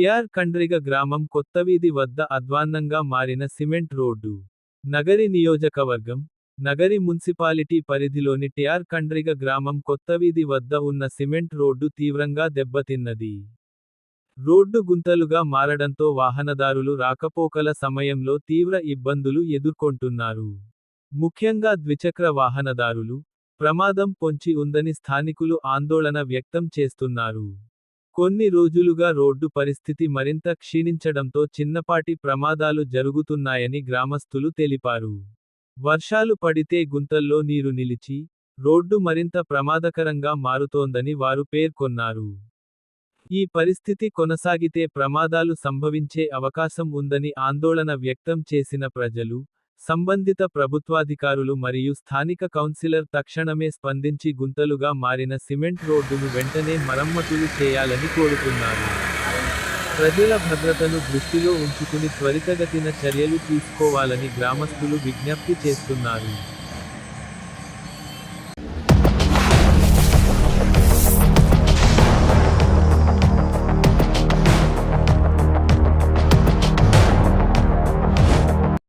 TR Kandriga గ్రామం కొత్తవీధి వద్ద అధ్వాన్నంగా మారిన సిమెంట్ రోడ్డు. నగరి నియోజకవర్గం నగరి మున్సిపాలిటీ పరిధిలోని టిఆర్ కండ్రిగ గ్రామం కొత్తవీధి వద్ద ఉన్న సిమెంట్ రోడ్డు తీవ్రంగా దెబ్బతిన్నది. రోడ్డు గుంతలుగా మారడంతో వాహనదారులు రాకపోకల సమయంలో తీవ్ర ఇబ్బందులు ఎదుర్కొంటున్నారు. ముఖ్యంగా ద్విచక్ర వాహనదారులు ప్రమాదం పొంచి ఉందని స్థానికులు ఆందోళన వ్యక్తం చేస్తున్నారు. కొన్ని రోజులుగా రోడ్డు పరిస్థితి మరింత క్షీణించడంతో చిన్నపాటి ప్రమాదాలు జరుగుతున్నాయని గ్రామస్తులు తెలిపారు. వర్షాలు పడితే గుంతల్లో నీరు నిలిచి రోడ్డు మరింత ప్రమాదకరంగా మారుతోందని వారు పేర్కొన్నారు. ఈ పరిస్థితి కొనసాగితే ప్రమాదాలు సంభవించే అవకాశం ఉందని ఆందోళన వ్యక్తం చేసిన ప్రజలు సంబంధిత ప్రభుత్వాధికారులు మరియు స్థానిక కౌన్సిలర్ తక్షణమే స్పందించి గుంతలుగా మారిన సిమెంట్ రోడ్డును వెంటనే మరమ్మతులు చేయాలని కోరుతున్నారు. ప్రజల భద్రతను దృష్టిలో ఉంచుకుని త్వరితగతిన చర్యలు తీసుకోవాలని గ్రామస్తులు విజ్ఞప్తి చేస్తున్నారు.